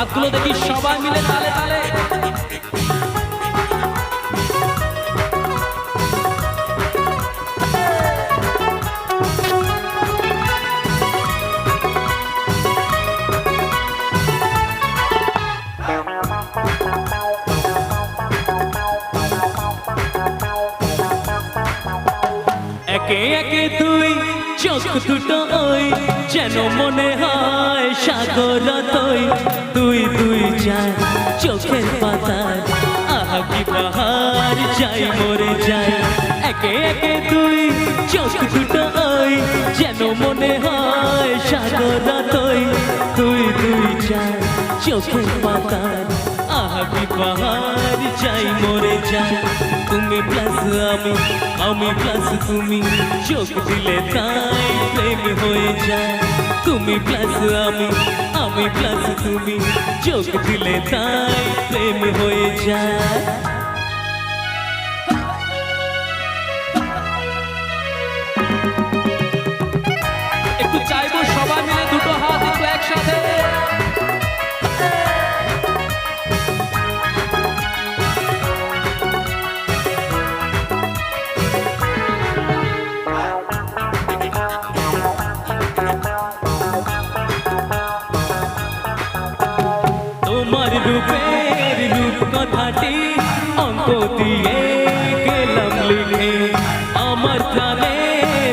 হাতগুলো দেখি সবাই মিলে তালে তালে। একে তুই চোখ দুটো ওই, যেন মনে হয় সাগর তুই যায়, চোখের পাতায়। আহা কি যাই মরে যায়। একে একে তুই চোখ দুটো ওই, যেন মনে হয় সাগর তুই তুই তুই যায় চোখের পাতায়। আহা কি যাই মরে যায়। তুমি প্লাস আমি আমি প্লাস তুমি। চোখ দিলে তাই প্রেম হয়ে যায়। তুমি প্লাস আমি আমি প্লাস তুমি। চোখ দিলে তাই প্রেম হয়ে যায়। একটু চাইব অঙ্ক দিয়ে গেলাম লিখে আমার প্রাণে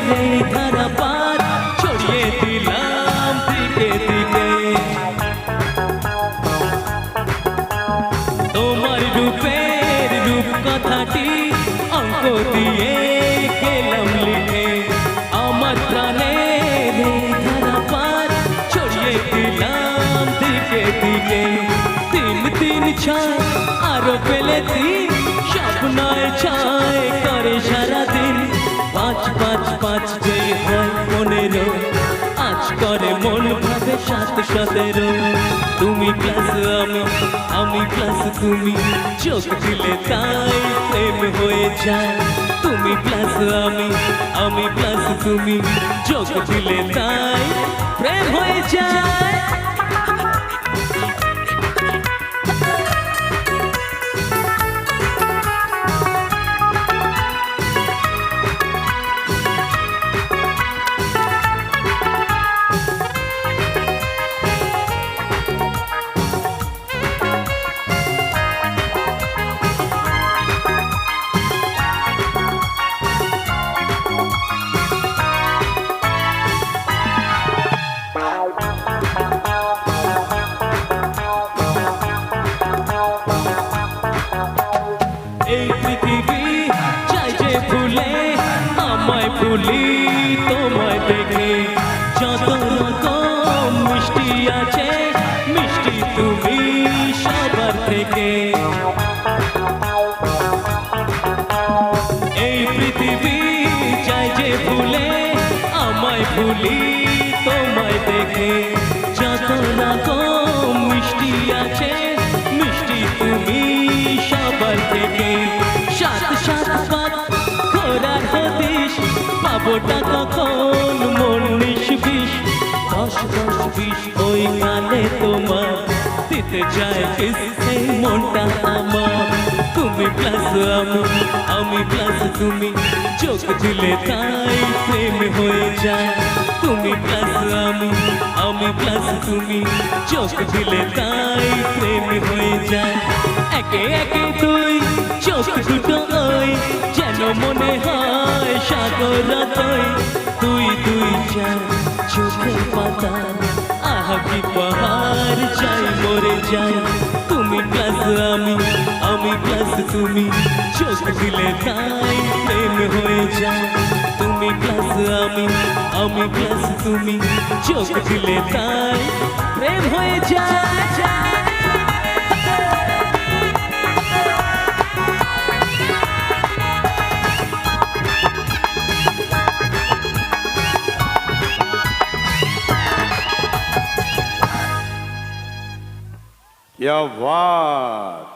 নেই ধারা পার ছড়িয়ে দিলাম দিকে দিকে তোমার রূপের রূপ কথাটি অঙ্ক দিয়ে গেলাম লিখে আমার প্রাণে নেই ধারা পার ছড়িয়ে দিলাম দিকে দিকে তিন তিন ছয় আরও পেলে তিন স্বপ্নয় ছয় করে সারাদিন। পাঁচ পাঁচ পাঁচ যে হয় পনেরো আজ করে মন ভাবে সাত সতেরো তুমি প্লাস আমি আমি প্লাস তুমি, চোখ দিলে তাই প্রেম হয়ে যায়। তুমি প্লাস আমি আমি প্লাস তুমি, চোখ দিলে তাই প্রেম হয়ে যায়। ভুলি তোমায় দেখে যত রকম মিষ্টি আছে, মিষ্টি তুমি সবার থেকে। এই পৃথিবী চাই যে ভুলে আমায় ভুলি তোমায় দেখে। যত রকম মিষ্টি আছে, মিষ্টি তুমি সবার থেকে। পাবোটা কখন মন বিষ দশ দশ বিষ ওই গানে তোমার দিতে চায় কিসে? মনটা আমার, তুমি প্লাস আমি আমি প্লাস তুমি। চোখ দিলে তাই প্রেম হয়ে যায়, তুমি প্লাস আমি আমি প্লাস তুমি। চোখ দিলে তাই প্রেম হয়ে যায়। একে একে তুই চোখ সাগর তুই তুই তুই চাই চোখের পাতা। আহা কি পাহাড় চাই, মরে যাই। তুমি প্লাস আমি আমি প্লাস তুমি। চোখ দিলে তাই প্রেম হয়ে যায়। তুমি প্লাস আমি আমি প্লাস তুমি। চোখ দিলে তাই প্রেম হয়ে যায়। Jeová